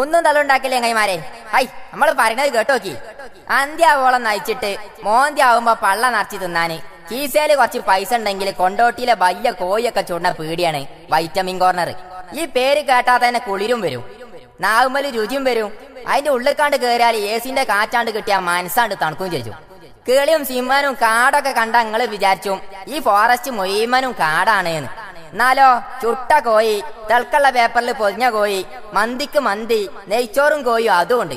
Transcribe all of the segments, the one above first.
ഒന്നും തലുണ്ടാക്കില്ലേ കൈമാരെ ഹൈ നമ്മൾ പറയണത് കേട്ടോക്കി. അന്ത്യാവോളം നയിച്ചിട്ട് മോന്ത്യാവുമ്പോ പള്ള നിറച്ച് തിന്നാന്. കീസയിൽ കുറച്ച് പൈസ ഉണ്ടെങ്കിൽ കൊണ്ടോട്ടിയിലെ വലിയ കോയൊക്കെ ചൂടുന്ന പീടിയാണ്. വൈറ്റമിൻ കോർണർ ഈ പേര് കേട്ടാ തന്നെ കുളിരും വരും. നാവുമ്പൽ രുചിയും വരും. അതിന്റെ ഉള്ളിക്കാണ്ട് കയറിയാൽ ഏസിന്റെ കാറ്റാണ്ട് കിട്ടിയാൽ മനസ്സാണ്ട് തണുക്കും ചോദിച്ചു കേളിയും സിംഹനും കാടൊക്കെ കണ്ട നിങ്ങൾ വിചാരിച്ചു ഈ ഫോറസ്റ്റ് മുഴുവനും കാടാണ് എന്ന്. എന്നാലോ ചുട്ട കോയി തിളക്കുള്ള പേപ്പറിൽ പൊതിഞ്ഞ കോയി മന്തിക്ക് മന്തി നെയ്ച്ചോറും കോയും അതുകൊണ്ട്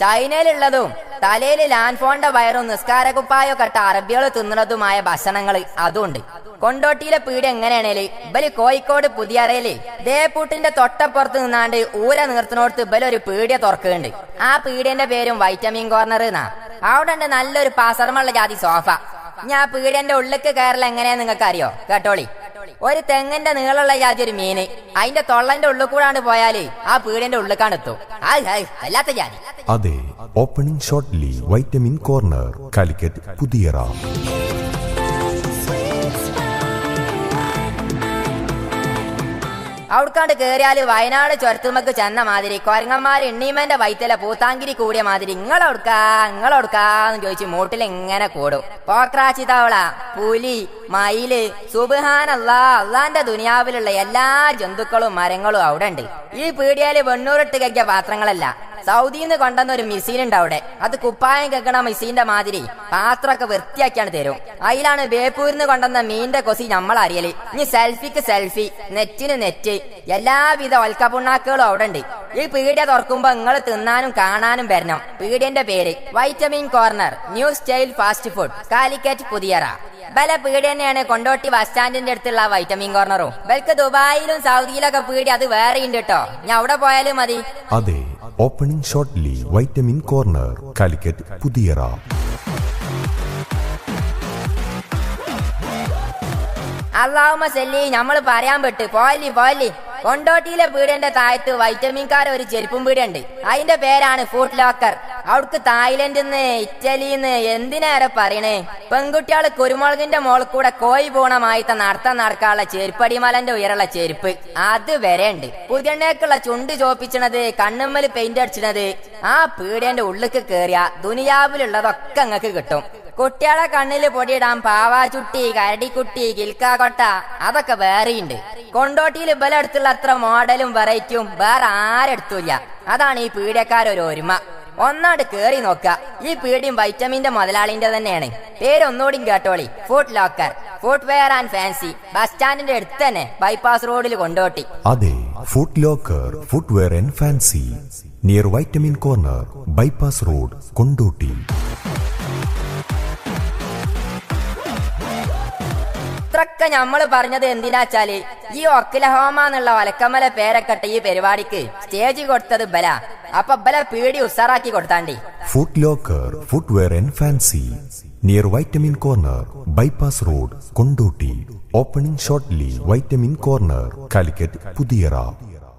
ചൈനയിലുള്ളതും തലയിൽ ലാൻഫോണിന്റെ വയറും നിസ്കാരകുപ്പായോ കട്ട അറബികൾ തിന്നണതുമായ ഭക്ഷണങ്ങൾ അതുകൊണ്ട് കൊണ്ടോട്ടിയിലെ പീടി എങ്ങനെയാണേൽ ഇബൽ കോഴിക്കോട് പുതിയറയിൽ ദേപ്പൂട്ടിന്റെ തൊട്ടപ്പുറത്ത് നിന്നാണ്ട് ഊര നിർത്തിനോടത്ത് ഇബൽ ഒരു പീടിയ തുറക്കുന്നുണ്ട്. ആ പീടിയന്റെ പേരും വൈറ്റമിൻ കോർണർ എന്നാ. അവിടെ ഉണ്ട് നല്ലൊരു പാസർമുള്ള ജാതി സോഫ. ഞാൻ പീടിയന്റെ ഉള്ളിക്ക് കയറൽ എങ്ങനെയാ നിങ്ങൾക്ക് അറിയോ കേട്ടോളി. ഒരു തെങ്ങിന്റെ നീളമുള്ള ജാതി ഒരു മീന് അതിന്റെ തൊള്ളന്റെ ഉള്ളിൽ കൂടാണ്ട് പോയാൽ ആ പീടിന്റെ ഉള്ളിക്കാണ് എത്തും. ആയ് ആയ് അല്ലാത്ത ജാതി. അതെ opening shortly vitamin corner Calicut Puthiyara. അവിടുക്കാണ്ട് കേറിയാൽ വയനാട് ചുരത്തുമ്മക്ക് ചെന്ന മാതിരി. കൊരങ്ങന്മാർ എണ്ണീമന്റെ വൈത്തല പൂത്താങ്കിരി കൂടിയ മാതിരി. ഇങ്ങളെടുക്കാ ഇങ്ങളെടുക്കാന്ന് ചോദിച്ച് മൂട്ടിൽ ഇങ്ങനെ കൂടും. പോക്രാച്ചി തവള പുലി മയിൽ സുബാനല്ലാ അള്ളാന്റെ ദുനിയാവിലുള്ള എല്ലാ ജന്തുക്കളും മരങ്ങളും അവിടെ ഉണ്ട് ഈ പീടിയാൽ വെണ്ണൂറിട്ട് കഴിക്കിയ പാത്രങ്ങളല്ല. സൗദിന്ന് കൊണ്ടുവന്ന ഒരു മിസീൻ ഉണ്ട് അവിടെ. അത് കുപ്പായം കേൾക്കണ മിസീന്റെ മാതിരി. പാത്രമൊക്കെ വൃത്തിയാക്കിയാണ് തരും. അതിലാണ് ബേപ്പൂരിന്ന് കൊണ്ടുവന്ന മീന്റെ കൊസി നമ്മൾ അറിയൽ ഇനി സെൽഫിക്ക് സെൽഫി നെറ്റിന് നെറ്റ്. എല്ലാവിധ ഒൽക്കപ്പുണ്ണാക്കുകളും അവിടെ ഉണ്ട്. ഈ പീഡിയ തുറക്കുമ്പോ നിങ്ങൾ തിന്നാനും കാണാനും വരണം. പീഡിയന്റെ പേര് vitamin corner new style fast food Calicut Puthiyara. ബല പീടി തന്നെയാണ് കൊണ്ടോട്ടി ബസ് സ്റ്റാൻഡിന്റെ അടുത്തുള്ള വൈറ്റമിൻ കോർണറും ബൽക്ക് ദുബായിലും സൗദിയിലൊക്കെ പീടി അത് വേറെ ഉണ്ട് കേട്ടോ ഞാൻ അവിടെ പോയാലും മതി. അതെ opening shortly vitamin corner Calicut Puthiyara അള്ളാഹുമ സെല്ലി നമ്മൾ പറയാൻ പെട്ട്. പോയല്ലി പോയല്ലി. കൊണ്ടോട്ടിയിലെ പീടിയന്റെ താഴത്ത് വൈറ്റമിൻകാരൊരു ചെരുപ്പും പീടിയുണ്ട്. അതിന്റെ പേരാണ് ഫുഡ് ലോക്കർ അവിടക്ക് തായ്ലൻഡിന്ന് ഇറ്റലിന്ന് എന്തിനേറെ പറയണേ? പെൺകുട്ടികൾ കുരുമുളകിന്റെ മോൾ കൂടെ കോയി പോണമായിട്ട് നടത്താൻ നടക്കാനുള്ള ചെരുപ്പടിമലന്റെ ഉയരുള്ള ചെരുപ്പ്. അത് വരെ ഉണ്ട്. പുതിയണ്ണേക്കുള്ള ചുണ്ട് ചോപ്പിച്ചണത് കണ്ണുമ്മൽ പെയിന്റ് അടിച്ചണത് ആ പീടിയന്റെ ഉള്ളിക്ക് കേറിയ ദുനിയാവിലുള്ളതൊക്കെ അങ്ങക്ക് കിട്ടും. കുട്ടികളെ കണ്ണിൽ പൊടിയിടാൻ പാവാചുട്ടി കരടിക്കുട്ടി ഗിൽക്കാകൊട്ട അതൊക്കെ വേറെയുണ്ട് കൊണ്ടോട്ടിയിൽ ഇബലടുത്തുള്ള അത്ര മോഡലും വെറൈറ്റിയും വേറെ ആരെടുത്തില്ല അതാണ് ഈ പീഡിയക്കാരൊരു ഒരുമ. ഒന്നാട് കേറി നോക്ക ഈ പീടിയും വൈറ്റമിന്റെ മുതലാളിന്റെ തന്നെയാണ്. പേരൊന്നുകൂടി കേട്ടോളി. Foot locker footwear and fancy bus സ്റ്റാൻഡിന്റെ അടുത്ത് തന്നെ ബൈപ്പാസ് റോഡിൽ കൊണ്ടോട്ടി. അതെ foot locker footwear and fancy near vitamin corner bypass road Kondotty. ഇത്രയൊക്കെ നമ്മൾ പറഞ്ഞത് എന്തിനാച്ചാൽ ഈ ഒക്കലഹോമ എന്നുള്ള ഒലക്കമ്മല പേരക്കെട്ട ഈ പരിപാടിക്ക് സ്റ്റേജ് കൊടുത്തത് ബല. അപ്പൊ ബല പീടി ഉസാറാക്കി കൊടുത്താണ്ടി. Foot locker footwear and fancy near vitamin corner bypass road Kondotty opening shortly vitamin corner Calicut Puthiyara